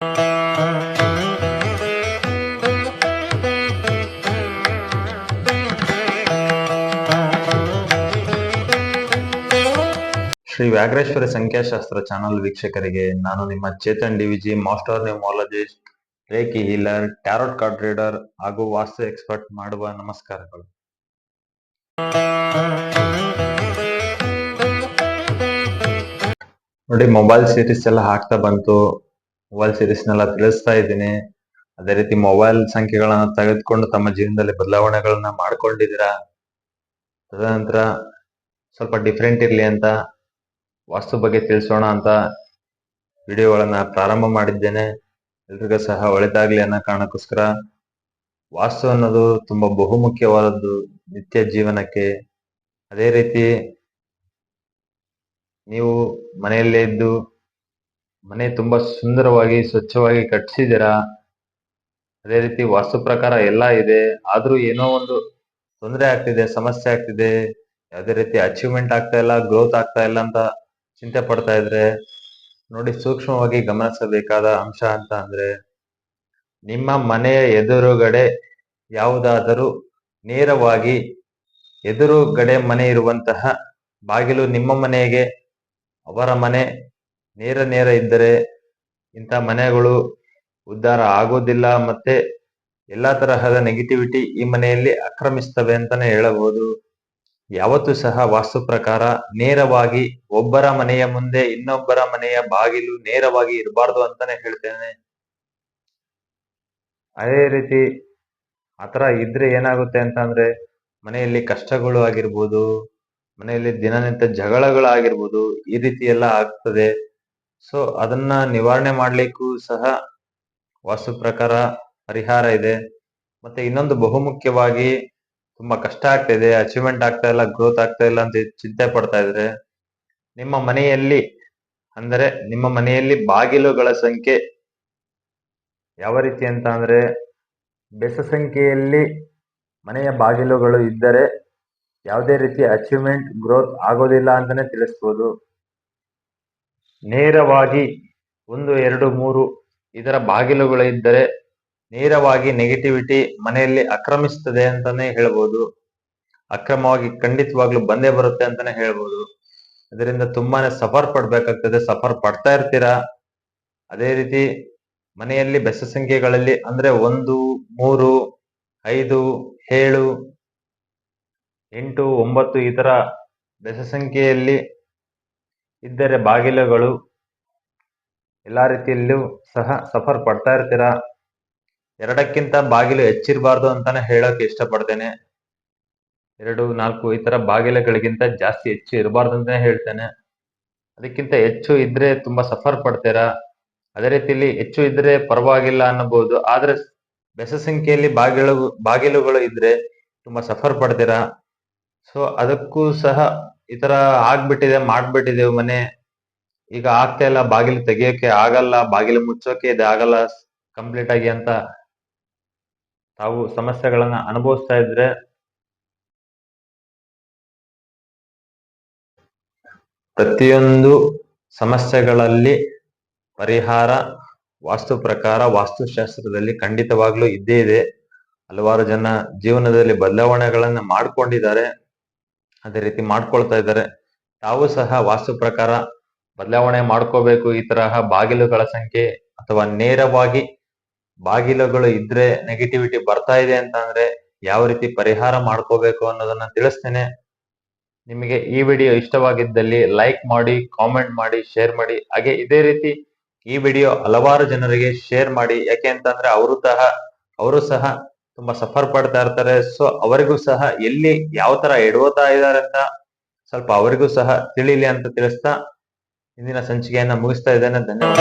ಶ್ರೀ ವ್ಯಾಘ್ರೇಶ್ವರಿ ಸಂಖ್ಯಾಶಾಸ್ತ್ರ ಚಾನಲ್ ವೀಕ್ಷಕರಿಗೆ ನಾನು ನಿಮ್ಮ Chetan DVG master numerologist reiki healer tarot card reader ಹಾಗೂ ವಾಸ್ತು ಎಕ್ಸ್ಪರ್ಟ್ ಮಾಡುವ ನಮಸ್ಕಾರಗಳು. ನೋಡಿ ಮೊಬೈಲ್ ಸೀರೀಸ್ ಎಲ್ಲ ಹಾಕ್ತಾ ಬಂತು. ಮೊಬೈಲ್ ಸೀರೀಸ್ ನೆಲ್ಲ ತಿಳಿಸ್ತಾ ಇದ್ದೀನಿ. ಅದೇ ರೀತಿ ಮೊಬೈಲ್ ಸಂಖ್ಯೆಗಳನ್ನ ತೆಗೆದುಕೊಂಡು ತಮ್ಮ ಜೀವನದಲ್ಲಿ ಬದಲಾವಣೆಗಳನ್ನ ಮಾಡ್ಕೊಂಡಿದ್ದೀರಾ? ತದನಂತರ ಸ್ವಲ್ಪ ಡಿಫ್ರೆಂಟ್ ಇರ್ಲಿ ಅಂತ, ವಾಸ್ತು ಬಗ್ಗೆ ತಿಳಿಸೋಣ ಅಂತ ವಿಡಿಯೋಗಳನ್ನ ಪ್ರಾರಂಭ ಮಾಡಿದ್ದೇನೆ. ಎಲ್ರಿಗೂ ಸಹ ಒಳಿತಾಗ್ಲಿ ಅನ್ನೋ ಕಾರಣಕ್ಕೋಸ್ಕರ. ವಾಸ್ತು ಅನ್ನೋದು ತುಂಬಾ ಬಹುಮುಖ್ಯವಾದದ್ದು ನಿತ್ಯ ಜೀವನಕ್ಕೆ. ಅದೇ ರೀತಿ ನೀವು ಮನೆಯಲ್ಲೇ ಇದ್ದು ಮನೆ ತುಂಬಾ ಸುಂದರವಾಗಿ, ಸ್ವಚ್ಛವಾಗಿ ಕಟ್ಸಿದ್ದೀರಾ? ಅದೇ ರೀತಿ ವಾಸ್ತು ಪ್ರಕಾರ ಎಲ್ಲ ಇದೆ. ಆದ್ರೂ ಏನೋ ಒಂದು ತೊಂದರೆ ಆಗ್ತಿದೆ, ಸಮಸ್ಯೆ ಆಗ್ತಿದೆ. ಯಾವ್ದೇ ರೀತಿ ಅಚೀವ್ಮೆಂಟ್ ಆಗ್ತಾ ಇಲ್ಲ ಗ್ರೋತ್ ಆಗ್ತಾ ಇಲ್ಲ ಅಂತ ಚಿಂತೆ ಪಡ್ತಾ ಇದ್ರೆ ನೋಡಿ ಸೂಕ್ಷ್ಮವಾಗಿ ಗಮನಿಸಬೇಕಾದ ಅಂಶ ಅಂತ ಅಂದ್ರೆ ನಿಮ್ಮ ಮನೆಯ ಎದುರುಗಡೆ ಯಾವುದಾದರೂ ನೇರವಾಗಿ ಎದುರುಗಡೆ ಮನೆ ಇರುವಂತಹ ಬಾಗಿಲು ನಿಮ್ಮ ಮನೆಗೆ, ಅವರ ಮನೆ ನೇರ ನೇರ ಇದ್ದರೆ ಇಂಥ ಮನೆಗಳು ಉದ್ಧಾರ ಆಗೋದಿಲ್ಲ ಮತ್ತೆ ಎಲ್ಲಾ ತರಹದ ನೆಗೆಟಿವಿಟಿ ಈ ಮನೆಯಲ್ಲಿ ಆಕ್ರಮಿಸ್ತವೆ ಅಂತಾನೆ ಹೇಳಬಹುದು. ಯಾವತ್ತೂ ಸಹ ವಾಸ್ತು ಪ್ರಕಾರ ನೇರವಾಗಿ ಒಬ್ಬರ ಮನೆಯ ಮುಂದೆ ಇನ್ನೊಬ್ಬರ ಮನೆಯ ಬಾಗಿಲು ನೇರವಾಗಿ ಇರಬಾರ್ದು ಅಂತಾನೆ ಹೇಳ್ತೇನೆ. ಅದೇ ರೀತಿ ಆತರ ಇದ್ರೆ ಏನಾಗುತ್ತೆ ಅಂತ ಅಂದ್ರೆ ಮನೆಯಲ್ಲಿ ಕಷ್ಟಗಳು ಆಗಿರ್ಬೋದು, ಮನೆಯಲ್ಲಿ ದಿನನಿತ್ಯ ಜಗಳಗಳಾಗಿರ್ಬೋದು ಈ ರೀತಿ ಎಲ್ಲ ಆಗ್ತದೆ. ಸೊ ಅದನ್ನ ನಿವಾರಣೆ ಮಾಡ್ಲಿಕ್ಕೂ ಸಹ ವಾಸ್ತು ಪ್ರಕಾರ ಪರಿಹಾರ ಇದೆ. ಮತ್ತೆ ಇನ್ನೊಂದು ಬಹುಮುಖ್ಯವಾಗಿ ತುಂಬಾ ಕಷ್ಟ ಆಗ್ತಾ ಇದೆ ಅಚೀವ್ಮೆಂಟ್ ಆಗ್ತಾ ಇಲ್ಲ ಗ್ರೋತ್ ಆಗ್ತಾ ಇಲ್ಲ ಅಂತ ಚಿಂತೆ ಪಡ್ತಾ ಇದ್ರೆ, ನಿಮ್ಮ ಮನೆಯಲ್ಲಿ, ಅಂದರೆ ನಿಮ್ಮ ಮನೆಯಲ್ಲಿ ಬಾಗಿಲುಗಳ ಸಂಖ್ಯೆ ಯಾವ ರೀತಿ ಅಂತ ಅಂದ್ರೆ, ಬೆಸ ಸಂಖ್ಯೆಯಲ್ಲಿ ಮನೆಯ ಬಾಗಿಲುಗಳು ಇದ್ದರೆ, ಯಾವುದೇ ರೀತಿ ಅಚೀವ್ಮೆಂಟ್ ಗ್ರೋತ್ ಆಗೋದಿಲ್ಲ ಅಂತಾನೆ ತಿಳಿಸ್ಬೋದು. ನೇರವಾಗಿ ಒಂದು, ಎರಡು, ಮೂರು ಇದರ ಬಾಗಿಲುಗಳು ಇದ್ದರೆ ನೇರವಾಗಿ ನೆಗೆಟಿವಿಟಿ ಮನೆಯಲ್ಲಿ ಆಕ್ರಮಿಸ್ತದೆ ಅಂತಾನೆ ಹೇಳ್ಬೋದು. ಅಕ್ರಮವಾಗಿ ಖಂಡಿತವಾಗ್ಲೂ ಬಂದೇ ಬರುತ್ತೆ ಅಂತಾನೆ ಹೇಳ್ಬೋದು. ಅದರಿಂದ ತುಂಬಾನೇ ಸಫರ್ ಪಡ್ಬೇಕಾಗ್ತದೆ. ಸಫರ್ ಪಡ್ತಾ ಇರ್ತೀರಾ? ಅದೇ ರೀತಿ ಮನೆಯಲ್ಲಿ ಬೆಸ ಸಂಖ್ಯೆಗಳಲ್ಲಿ ಅಂದ್ರೆ ಒಂದು, ಮೂರು, ಐದು, ಏಳು, ಎಂಟು, ಒಂಬತ್ತು ಈ ತರ ಬೆಸ ಸಂಖ್ಯೆಯಲ್ಲಿ ಇದ್ದರೆ ಬಾಗಿಲುಗಳು ಎಲ್ಲ ರೀತಿಯಲ್ಲೂ ಸಹ ಸಫರ್ ಪಡ್ತಾ ಇರ್ತೀರಾ? ಎರಡಕ್ಕಿಂತ ಬಾಗಿಲು ಹೆಚ್ಚಿರಬಾರ್ದು ಅಂತಾನೆ ಹೇಳೋಕೆ ಇಷ್ಟಪಡ್ತೇನೆ. ಎರಡು, ನಾಲ್ಕು ಈ ತರ ಬಾಗಿಲುಗಳಿಗಿಂತ ಜಾಸ್ತಿ ಹೆಚ್ಚು ಇರಬಾರ್ದು ಅಂತಾನೆ ಹೇಳ್ತೇನೆ. ಅದಕ್ಕಿಂತ ಹೆಚ್ಚು ಇದ್ರೆ ತುಂಬಾ ಸಫರ್ ಪಡ್ತೀರಾ? ಅದೇ ರೀತಿಯಲ್ಲಿ ಹೆಚ್ಚು ಇದ್ರೆ ಪರವಾಗಿಲ್ಲ ಅನ್ನಬಹುದು, ಆದ್ರೆ ಬೆಸ ಸಂಖ್ಯೆಯಲ್ಲಿ ಬಾಗಿಲು, ಬಾಗಿಲುಗಳು ಇದ್ರೆ ತುಂಬಾ ಸಫರ್ ಪಡ್ತೀರಾ? ಸೊ ಅದಕ್ಕೂ ಸಹ ಈ ತರ ಆಗ್ಬಿಟ್ಟಿದೆ, ಮಾಡ್ಬಿಟ್ಟಿದೆವು ಮನೆ. ಈಗ ಆಗ್ತಾ ಇಲ್ಲ, ಬಾಗಿಲು ತೆಗಿಯೋಕೆ ಆಗಲ್ಲ, ಬಾಗಿಲು ಮುಚ್ಚೋಕೆ ಇದು ಆಗಲ್ಲ ಕಂಪ್ಲೀಟ್ ಆಗಿ ಅಂತ ತಾವು ಸಮಸ್ಯೆಗಳನ್ನ ಅನುಭವಿಸ್ತಾ ಇದ್ರೆ. ಪ್ರತಿಯೊಂದು ಸಮಸ್ಯೆಗಳಲ್ಲಿ ಪರಿಹಾರ, ವಾಸ್ತು ಪ್ರಕಾರ, ವಾಸ್ತುಶಾಸ್ತ್ರದಲ್ಲಿ ಖಂಡಿತವಾಗ್ಲೂ ಇದ್ದೇ ಇದೆ. ಹಲವಾರು ಜನ ಜೀವನದಲ್ಲಿ ಬದಲಾವಣೆಗಳನ್ನ ಮಾಡ್ಕೊಂಡಿದ್ದಾರೆ. ಅದೇ ರೀತಿ ಮಾಡ್ಕೊಳ್ತಾ ಇದ್ದಾರೆ. ತಾವು ಸಹ ವಾಸ್ತು ಪ್ರಕಾರ ಬದಲಾವಣೆ ಮಾಡ್ಕೋಬೇಕು ಈ ತರಹ ಬಾಗಿಲುಗಳ ಸಂಖ್ಯೆ ಅಥವಾ ನೇರವಾಗಿ ಬಾಗಿಲುಗಳು ಇದ್ರೆ ನೆಗೆಟಿವಿಟಿ ಬರ್ತಾ ಇದೆ ಅಂತ ಅಂದ್ರೆ ಯಾವ ರೀತಿ ಪರಿಹಾರ ಮಾಡ್ಕೋಬೇಕು ಅನ್ನೋದನ್ನ ತಿಳಿಸ್ತೇನೆ. ನಿಮಗೆ ಈ ವಿಡಿಯೋ ಇಷ್ಟವಾಗಿದ್ದಲ್ಲಿ ಲೈಕ್ ಮಾಡಿ, ಕಾಮೆಂಟ್ ಮಾಡಿ, ಶೇರ್ ಮಾಡಿ. ಹಾಗೆ ಇದೇ ರೀತಿ ಈ ವಿಡಿಯೋ ಹಲವಾರು ಜನರಿಗೆ ಶೇರ್ ಮಾಡಿ. ಯಾಕೆ ಅಂತಂದ್ರೆ ಅವರು ಸಹ ಅವರು ಸಹ ತುಂಬಾ ಸಫರ್ ಪಡ್ತಾ ಇರ್ತಾರೆ. ಸೊ ಅವರಿಗೂ ಸಹ ಎಲ್ಲಿ ಯಾವ ತರ ಎಡವತಾ ಇದ್ದಾರೆ ಅಂತ ಸ್ವಲ್ಪ ಅವರಿಗೂ ಸಹ ತಿಳಿಲಿ ಅಂತ ತಿಳಿಸ್ತಾ ಇಂದಿನ ಸಂಚಿಕೆಯನ್ನ ಮುಗಿಸ್ತಾ ಇದ್ದೇನೆ. ಧನ್ಯವಾದ